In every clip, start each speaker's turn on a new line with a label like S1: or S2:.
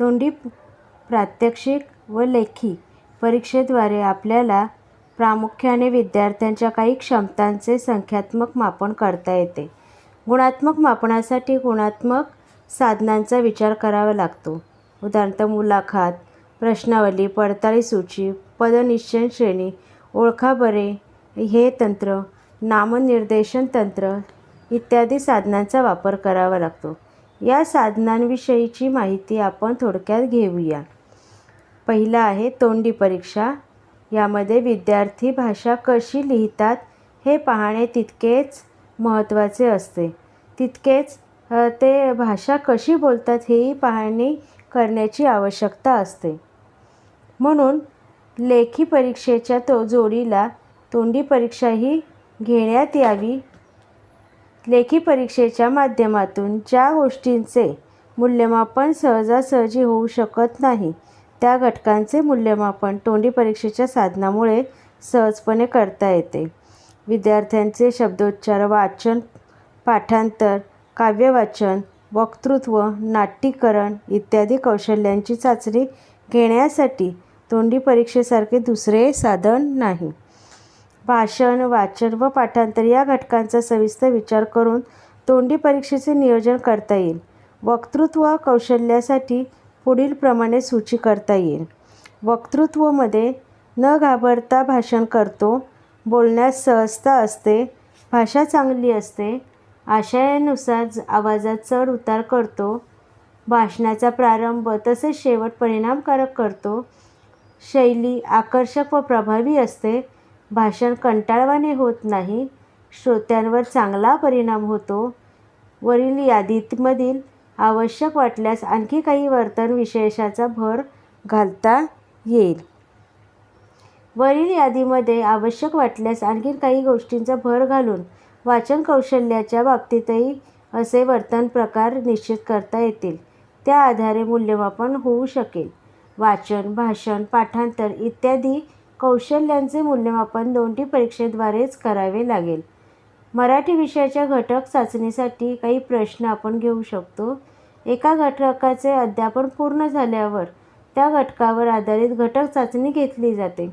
S1: तोंडी प्रात्यक्षिक व लेखी परीक्षेद्वारे आपल्याला प्रामुख्याने विद्यार्थ्यांच्या काही क्षमतांचे संख्यात्मक मापन करता येते. गुणात्मक मापनासाठी गुणात्मक साधनांचा विचार करावा लागतो. उदाहरणार्थ मुलाखत प्रश्नावली पडताळी सूची पदनिश्चय श्रेणी ओळखा बरे हे तंत्र नामनिर्देशन तंत्र इत्यादी साधनांचा वापर करावा लागतो. या साधनांविषयीची माहिती आपण थोडक्यात घेऊया. पहिलं आहे तोंडी परीक्षा. यामध्ये विद्यार्थी भाषा कशी लिहितात हे पाहणे तितकेच महत्त्वाचे असते. तितकेच ते भाषा कशी बोलतात हेही पाहणी करण्याची आवश्यकता असते. म्हणून लेखी परीक्षेच्या तो जोडीला तोंडी परीक्षाही घेण्यात यावी लेखी परीक्षेच्या माध्यमातून ज्या गोष्टींचे मूल्यमापन सहजासहजी होऊ शकत नाही त्या घटकांचे मूल्यमापन तोंडी परीक्षेच्या साधनामुळे सहजपणे करता येते. विद्यार्थ्यांचे शब्दोच्चार वाचन पाठांतर काव्यवाचन वक्तृत्व नाट्यीकरण इत्यादी कौशल्यांची चाचणी घेण्यासाठी तोंडी परीक्षेसारखे दुसरे साधन नाही. भाषण वाचन व पाठांतर या घटकांचा सविस्तर विचार करून तोंडी परीक्षेचे नियोजन करता येईल. वक्तृत्व कौशल्यासाठी पुढीलप्रमाणे सूची करता येईल. वक्तृत्वमध्ये न घाबरता भाषण करतो. बोलण्यास सहजता असते. भाषा चांगली असते. आशयानुसार आवाजात चढ उतार करतो. भाषणाचा प्रारंभ तसेच शेवट परिणामकारक करतो. शैली आकर्षक व प्रभावी असते. भाषण कंटाळवाने होत नाही. श्रोत्यांवर चांगला परिणाम होतो. वरील यादीमधील आवश्यक वाटल्यास आणखी काही वर्तन विशेषाचा भर घालता येईल. वरील यादीमध्ये आवश्यक वाटल्यास आणखी काही गोष्टींचा भर घालून वाचन कौशल्याच्या बाबतीतही असे वर्तन प्रकार निश्चित करता येतील. त्या आधारे मूल्यमापन होऊ शकेल. वाचन भाषण पाठांतर इत्यादी कौशल्यांचे मूल्यमापन दोन्ही परीक्षेद्वारेच करावे लागेल. मराठी विषयाच्या घटक चाचणीसाठी काही प्रश्न आपण घेऊ शकतो. एका घटकाचे अध्यापन पूर्ण झाल्यावर त्या घटकावर आधारित घटक चाचणी घेतली जाते.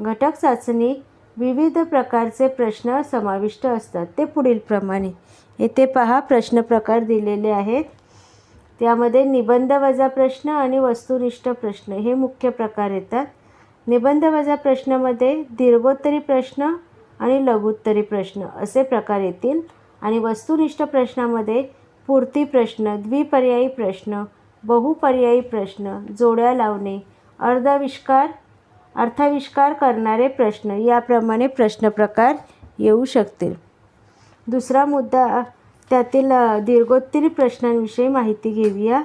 S1: घटक चाचणी विविध प्रकारचे प्रश्न समाविष्ट असतात. ते पुढीलप्रमाणे येथे पहा प्रश्न प्रकार दिलेले आहेत. त्यामध्ये निबंध वजा प्रश्न आणि वस्तुनिष्ठ प्रश्न हे मुख्य प्रकार येतात. निबंध वजा प्रश्नामध्ये दीर्घोत्तरी प्रश्न आणि लघुत्तरी प्रश्न असे प्रकार येतील. आणि वस्तुनिष्ठ प्रश्नामध्ये पूर्ती प्रश्न द्विपर्यायी प्रश्न बहुपर्यायी प्रश्न जोड्या लावणे अर्धाविष्कार अर्थाविष्कार करणारे प्रश्न याप्रमाणे प्रश्न प्रकार येऊ शकतील. दुसरा मुद्दा त्यातील दीर्घोत्तरी प्रश्नांविषयी माहिती घेऊया.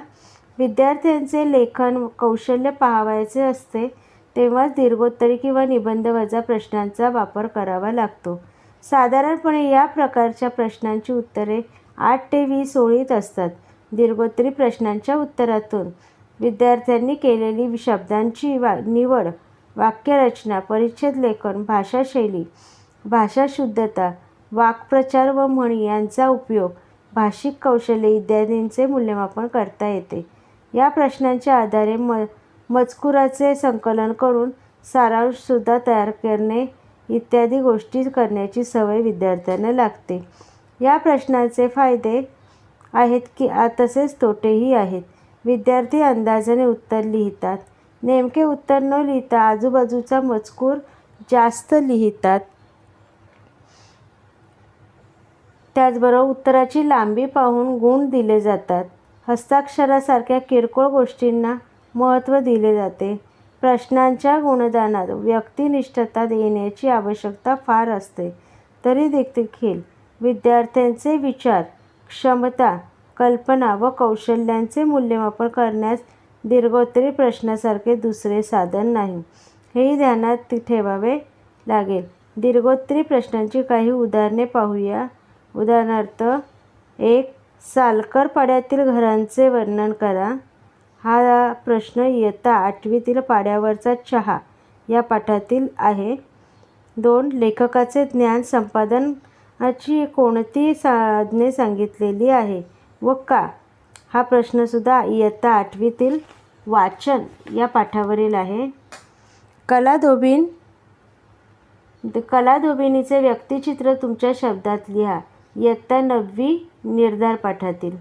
S1: विद्यार्थ्यांचे लेखन कौशल्य पाहावायचे असते. तेव्हाच दीर्घोत्तरी किंवा निबंध वजा प्रश्नांचा वापर करावा लागतो. साधारणपणे या प्रकारच्या प्रश्नांची उत्तरे आठ ते वीस ओळीत असतात. दीर्घोत्तरी प्रश्नांच्या उत्तरातून विद्यार्थ्यांनी केलेली शब्दांची वा निवड वाक्यरचना परिच्छेद लेखन भाषाशैली भाषाशुद्धता वाक्प्रचार व म्हणी यांचा उपयोग भाषिक कौशल्य इत्यादींचे मूल्यमापन करता येते. या प्रश्नांच्या आधारे म मजकुराचे संकलन करून सारांशसुद्धा तयार करणे इत्यादी गोष्टी करण्याची सवय विद्यार्थ्यांना लागते. या प्रश्नाचे फायदे आहेत की तसेच तोटेही आहेत. विद्यार्थी अंदाजाने उत्तर लिहितात. नेमके उत्तर न लिहिता आजूबाजूचा मजकूर जास्त लिहितात. त्याचबरोबर उत्तराची लांबी पाहून गुण दिले जातात. हस्ताक्षरासारख्या किरकोळ गोष्टींना महत्त्व दिले जाते. प्रश्नांच्या गुणदानात व्यक्तिनिष्ठता येण्याची आवश्यकता फार असते. तरी देखील विद्यार्थ्यांचे विचार क्षमता कल्पना व कौशल्यांचे मूल्यमापन करण्यास दीर्घोत्तरी प्रश्नासारखे दुसरे साधन नाही. हेही ध्यानात ठेवावे लागेल. दीर्घोत्तरी प्रश्नांची काही उदाहरणे पाहूया. उदाहरणार्थ एक सालकर पाड्यातील घरांचे वर्णन करा. हा प्रश्न इयत्ता आठवीतील पाड्यावरचा चहा या पाठातील आहे. दोन लेखकाचे ज्ञान संपादनाची कोणती साधने सांगितलेली आहे व का? हा प्रश्नसुद्धा इयत्ता आठवीतील वाचन या पाठावरील आहे. कलादोबीन कलादोबिनीचे व्यक्तिचित्र तुमच्या शब्दात लिहा. इयत्ता नववी निर्धार पाठातील.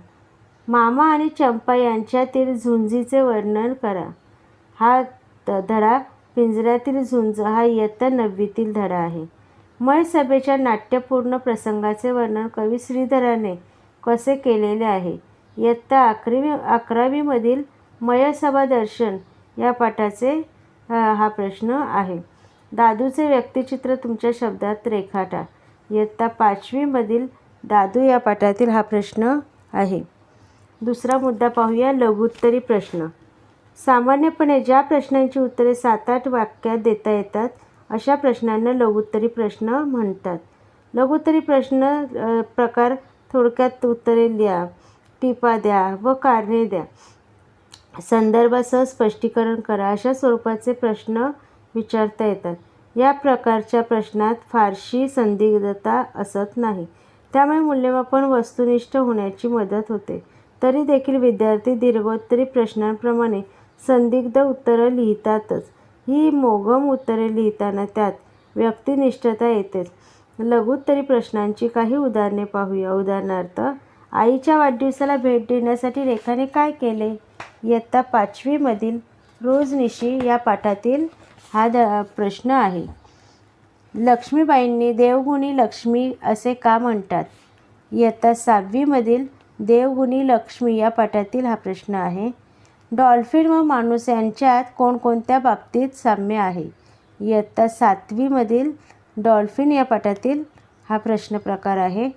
S1: मामा आणि चंपा यांच्यातील झुंजीचे वर्णन करा. हा द धडा पिंजऱ्यातील झुंज हा इयत्ता नववीतील धडा आहे. मय सभेच्या नाट्यपूर्ण प्रसंगाचे वर्णन कवी श्रीधराने कसे केलेले आहे? इयत्ता अकरावी अकरावीमधील मयसभा दर्शन या पाठाचे हा प्रश्न आहे. दादूचे व्यक्तिचित्र तुमच्या शब्दात रेखाटा. इयत्ता पाचवीमधील दादू या पाठातील हा प्रश्न आहे. दुसरा मुद्दा पाहूया लघुत्तरी प्रश्न. सामान्यपणे ज्या प्रश्नांची उत्तरे सात आठ वाक्यात देता येतात अशा प्रश्नांना लघुत्तरी प्रश्न म्हणतात. लघुत्तरी प्रश्न प्रकार थोडक्यात उत्तरे लिहा टिपा द्या व कारणे द्या. संदर्भासह स्पष्टीकरण करा अशा स्वरूपाचे प्रश्न विचारता येतात. या प्रकारच्या प्रश्नात फारशी संदिग्धता असत नाही. त्यामुळे मूल्यमापन वस्तुनिष्ठ होण्याची मदत होते. तरी देखील विद्यार्थी दीर्घोत्तरी प्रश्नांप्रमाणे संदिग्ध उत्तरं लिहितातच. ही मोगम उत्तरे लिहिताना त्यात व्यक्तिनिष्ठता येतेच. लघुत्तरी प्रश्नांची काही उदाहरणे पाहूया. उदाहरणार्थ आईच्या वाढदिवसाला भेट देण्यासाठी रेखाने काय केले? इयत्ता पाचवीमधील रोजनिशी या पाठातील हा द प्रश्न आहे. लक्ष्मीबाईंनी देवगुणी लक्ष्मी असे का म्हणतात? इयत्ता सहावीमधील देवगुणी लक्ष्मी या पाठातील हा प्रश्न आहे. डॉल्फिन व माणूस यांच्यात कोणकोणत्या बाबतीत साम्य आहे? इयत्ता सातवीमधील डॉल्फिन या पाठातील हा प्रश्न प्रकार आहे.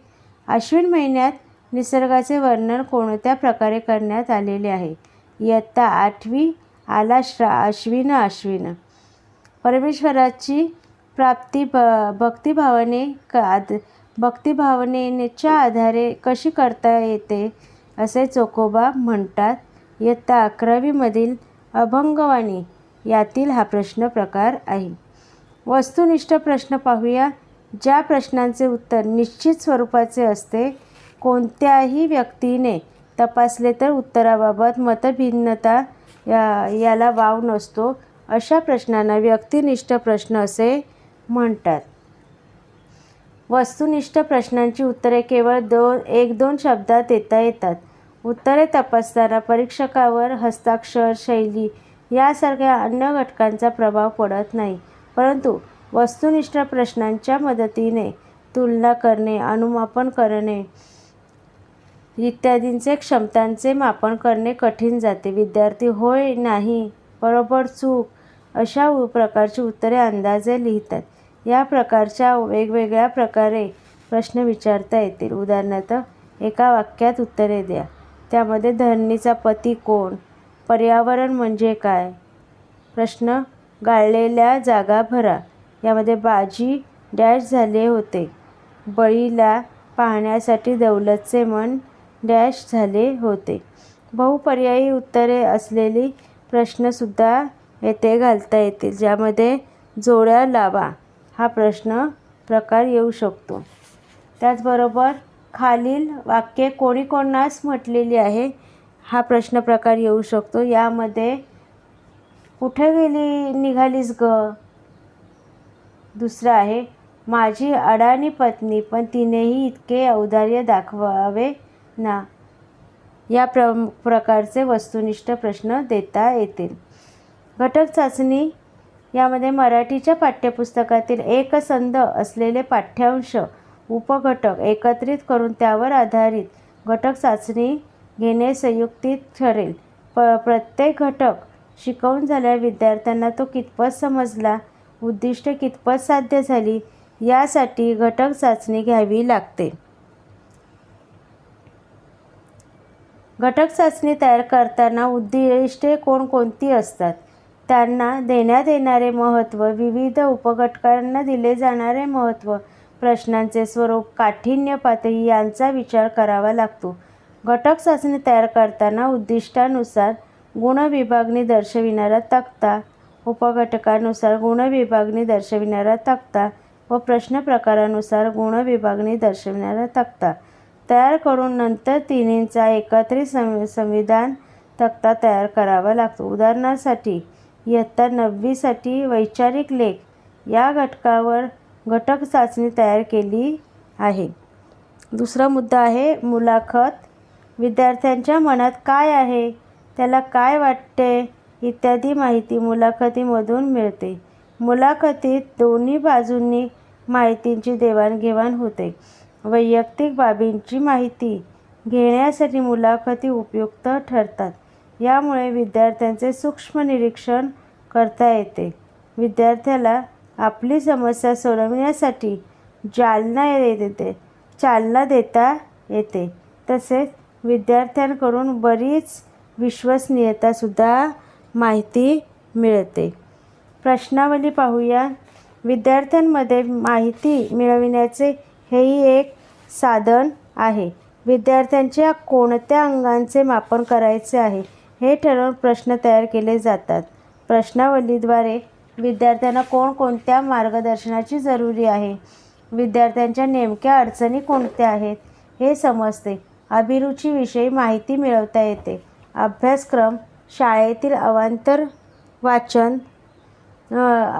S1: अश्विन महिन्यात निसर्गाचे वर्णन कोणत्या प्रकारे करण्यात आलेले आहे? इयत्ता आठवी आला श्रा अश्विन अश्विन. परमेश्वराची प्राप्ती ब भक्तिभावाने क आद भक्तिभावनेच्या आधारे कशी करता येते असे चोकोबा म्हणतात. इयत्ता अकरावीमधील अभंगवाणी यातील हा प्रश्न प्रकार आहे. वस्तुनिष्ठ प्रश्न पाहूया. ज्या प्रश्नांचे उत्तर निश्चित स्वरूपाचे असते कोणत्याही व्यक्तीने तपासले तर उत्तराबाबत मतभिन्नता या याला वाव नसतो अशा प्रश्नांना व्यक्तिनिष्ठ प्रश्न असे म्हणतात. वस्तुनिष्ठ प्रश्नांची उत्तरे केवळ दोन एक दोन शब्दात देता येतात. उत्तरे तपासताना परीक्षकावर हस्ताक्षर शैली यासारख्या अन्य घटकांचा प्रभाव पडत नाही. परंतु वस्तुनिष्ठ प्रश्नांच्या मदतीने तुलना करणे अनुमापन करणे इत्यादींचे क्षमतांचे मापन करणे कठीण जाते. विद्यार्थी होय नाही बरोबर चूक अशा प्रकारची उत्तरे अंदाजे लिहितात. या प्रकारच्या वेगवेगळ्या प्रकारे प्रश्न विचारता येतील. उदाहरणार्थ एका वाक्यात उत्तरे द्या. त्यामध्ये धरणीचा पती कोण? पर्यावरण म्हणजे काय? प्रश्न गाळलेल्या जागा भरा. यामध्ये बाजी डॅश झाले होते. बळीला पाहण्यासाठी दौलतचे मन डॅश झाले होते. बहुपर्यायी उत्तरे असलेली प्रश्नसुद्धा येथे घालता येतील. ज्यामध्ये जोड्या लावा. हा प्रश्न प्रकार येऊ शकतो. त्याचबरोबर खालील वाक्ये कोणी कोणास म्हटलेली आहे हा प्रश्न प्रकार येऊ शकतो. यामध्ये कुठे गेली निघालीस ग? दुसरं आहे माझी अडाणी पत्नी पण तिनेही इतके औदार्य दाखवावे ना? या प्र प्रकारचे वस्तुनिष्ठ प्रश्न देता येतील. घटक चाचणी यामध्ये मराठीच्या पाठ्यपुस्तकातील एकसंध असलेले पाठ्यांश उपघटक एकत्रित करून त्यावर आधारित घटक चाचणी घेणे संयुक्तित ठरेल. प प्रत्येक घटक शिकवून झाल्या विद्यार्थ्यांना तो कितपत समजला उद्दिष्टे कितपत साध्य झाली यासाठी घटक चाचणी घ्यावी लागते. घटक चाचणी तयार करताना उद्दिष्टे कोणकोणती असतात? त्यांना देण्यात येणारे महत्त्व विविध उपघटकांना दिले जाणारे महत्त्व प्रश्नांचे स्वरूप काठिण्य पातळी यांचा विचार करावा लागतो. घटक चाचणी तयार करताना उद्दिष्टानुसार गुणविभागणी दर्शविणारा तक्ता उपघटकानुसार गुणविभागणी दर्शविणारा तक्ता व प्रश्न प्रकारानुसार गुणविभागणी दर्शविणारा तक्ता. तयार करून नंतर तिन्हींचा एकत्रित संवि संविधान तक्ता तयार करावा लागतो. उदाहरणासाठी इयत्ता नववीसाठी वैचारिक लेख या घटकावर घटक चाचणी तयार केली आहे. दुसरा मुद्दा आहे मुलाखत. विद्यार्थ्यांच्या मनात काय आहे? त्याला काय वाटते? इत्यादी माहिती मुलाखतीमधून मिळते. मुलाखतीत दोन्ही बाजूंनी माहितींची देवाणघेवाण होते. वैयक्तिक बाबींची माहिती घेण्यासाठी मुलाखती उपयुक्त ठरतात. यामुळे विद्यार्थ्यांचे सूक्ष्म निरीक्षण करता येते. विद्यार्थ्याला आपली समस्या सोडवण्यासाठी जालना येते चालना देता येते. तसेच विद्यार्थ्यांकडून बरीच विश्वसनीयतासुद्धा माहिती मिळते. प्रश्नावली पाहूया. विद्यार्थ्यांमध्ये माहिती मिळविण्याचे हेही एक साधन आहे. विद्यार्थ्यांच्या कोणत्या अंगांचे मापन करायचे आहे? हे ठरवून प्रश्न तयार केले जातात. प्रश्नावलीद्वारे विद्यार्थ्यांना कोणकोणत्या मार्गदर्शनाची जरुरी आहे? विद्यार्थ्यांच्या नेमक्या अडचणी कोणत्या आहेत? हे समजते. अभिरुचीविषयी माहिती मिळवता येते. अभ्यासक्रम शाळेतील अवांतर वाचन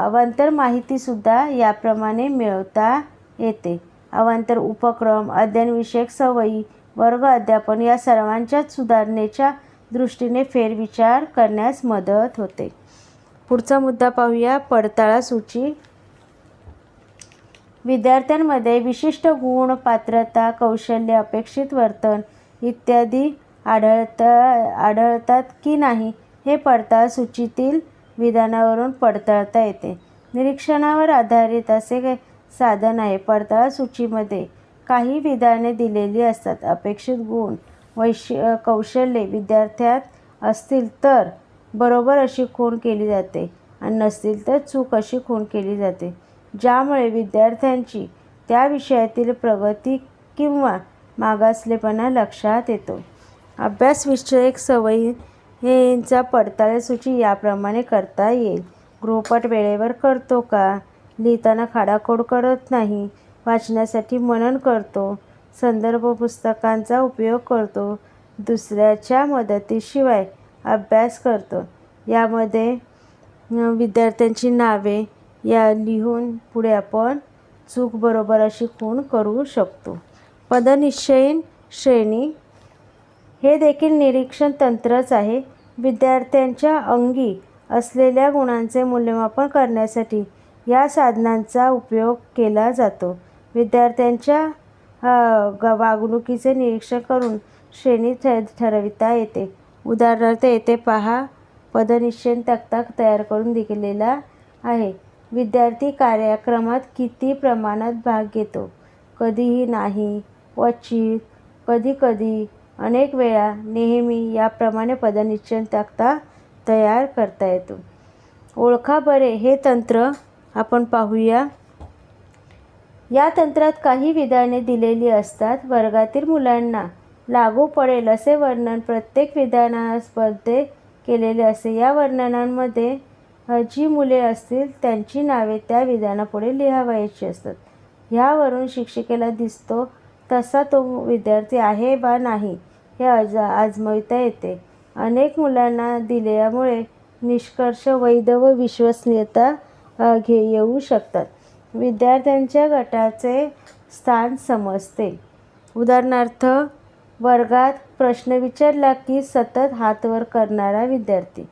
S1: अवांतर माहितीसुद्धा याप्रमाणे मिळवता येते. अवांतर उपक्रम अध्ययनविषयक सवयी वर्ग अध्यापन या सर्वांच्याच सुधारणेच्या दृष्टीने फेरविचार करण्यास मदत होते. पुढचा मुद्दा पाहूया. पडताळा सूची. विद्यार्थ्यांमध्ये विशिष्ट गुण पात्रता कौशल्य अपेक्षित वर्तन इत्यादी आढळता आढळतात की नाही हे पडताळ सूचीतील विधानावरून पडताळता येते. निरीक्षणावर आधारित असे साधन आहे. पडताळा सूचीमध्ये काही विधाने दिलेली असतात. अपेक्षित गुण. वैश्य कौशल्ये विद्यार्थ्यात असतील तर बरोबर अशी खूण केली जाते आणि नसतील तर चूक अशी खूण केली जाते. ज्यामुळे विद्यार्थ्यांची त्या विषयातील प्रगती किंवा मागासलेपणा लक्षात येतो. अभ्यासविषयक सवयी हेंचा पडताळ सूची याप्रमाणे करता येईल. गृहपाठ वेळेवर करतो का? लिहिताना खाडाखोड करत नाही? वाचण्यासाठी मनन करतो? संदर्भ पुस्तकांचा उपयोग करतो. दुसऱ्याच्या मदतीशिवाय अभ्यास करतो. यामध्ये विद्यार्थ्यांची नावे या लिहून पुढे आपण चूक बरोबर अशी खूण करू शकतो. पदनिश्चयीन श्रेणी हे देखील निरीक्षण तंत्रच आहे. विद्यार्थ्यांच्या अंगी असलेल्या गुणांचे मूल्यमापन करण्यासाठी या साधनांचा उपयोग केला जातो. विद्यार्थ्यांच्या वागणुकीचे निरीक्षण करून श्रेणी ठरविता येते. उदाहरणार्थ येथे पहा पदनिश्चयन तक्ता तयार करून दिलेला आहे. विद्यार्थी कार्यक्रमात किती प्रमाणात भाग घेतो? कधीही नाही क्वचित कधीकधी अनेक वेळा नेहमी याप्रमाणे पदनिश्चयन तक्ता तयार करता येतो. ओळखा बरे हे तंत्र आपण पाहूया. या तंत्रात काही विधाने दिलेली असतात. वर्गातील मुलांना लागू पडेल असे वर्णन प्रत्येक विधानास्पर्धे केलेले असते. या वर्णनांमध्ये जी मुले असतील त्यांची नावे त्या विधानापुढे लिहावायची असतात. ह्यावरून शिक्षिकेला दिसतो तसा तो विद्यार्थी आहे बा नाही हे आज आजमविता येते. अनेक मुलांना दिल्यामुळे निष्कर्ष वैध व विश्वसनीयता घे येऊ शकतात. विद्यार्थ्यांच्या गटाचे स्थान समजते. उदाहरणार्थ वर्गात प्रश्न विचारला की सतत हातवर करणारा विद्यार्थी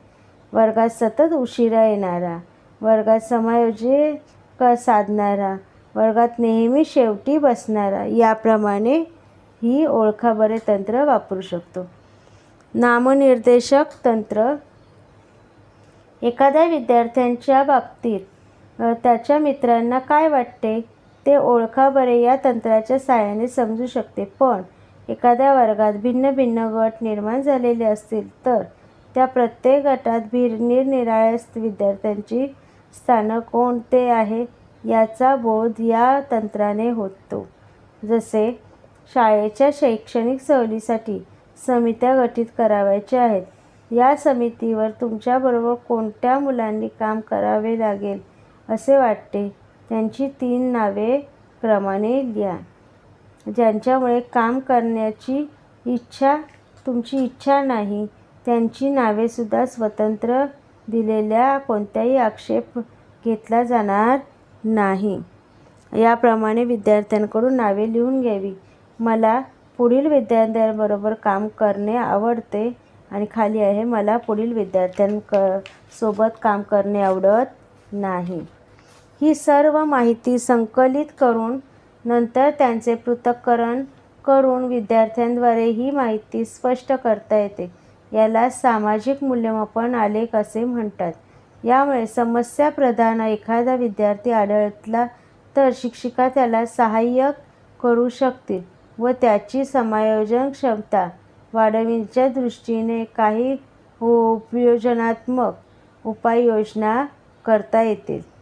S1: वर्गात सतत उशिरा येणारा वर्गात समायोजी क साधणारा वर्गात नेहमी शेवटी बसणारा याप्रमाणे ही ओळखाबरे तंत्र वापरू शकतो. नामनिर्देशक तंत्र. एखाद्या विद्यार्थ्यांच्या बाबतीत त्याच्या मित्रांना काय वाटते? ते ओळखा बरे या तंत्राच्या साहाय्याने समजू शकते. पण एखाद्या वर्गात भिन्न भिन्न गट निर्माण झालेले असतील तर त्या प्रत्येक गटात भि निरनिराळ्या विद्यार्थ्यांची स्थानं कोणते आहे याचा बोध या तंत्राने होतो. जसे शाळेच्या शैक्षणिक सहलीसाठी समित्या गठीत करावयाच्या आहेत. या समितीवर तुमच्याबरोबर कोणत्या मुलांनी काम करावे लागेल? असे वाटते. त्यांची तीन नावे क्रमाने लिहा ज्यांच्यामुळे काम करण्याची इच्छा तुमची इच्छा नाही त्यांची नावेसुद्धा स्वतंत्र दिलेल्या कोणत्याही आक्षेप घेतला जाणार नाही. याप्रमाणे विद्यार्थ्यांकडून नावे लिहून घ्यावी. मला पुढील विद्यार्थ्यांबरोबर काम करणे आवडते आणि खाली आहे मला पुढील विद्यार्थ्यांक सोबत काम करणे आवडत नाही. ही सर्व माहिती संकलित करून नंतर त्यांचे पृथक्करण करून विद्यार्थ्यांद्वारे ही माहिती स्पष्ट करता येते. याला सामाजिक मूल्यमापन आलेख असे म्हणतात. यामुळे समस्या प्रधान एखादा विद्यार्थी आढळला तर शिक्षिका त्याला सहाय्य करू शकतील व त्याची समायोजन क्षमता वाढविण्याच्या दृष्टीने काही उपयोजनात्मक उपाययोजना करता येतील.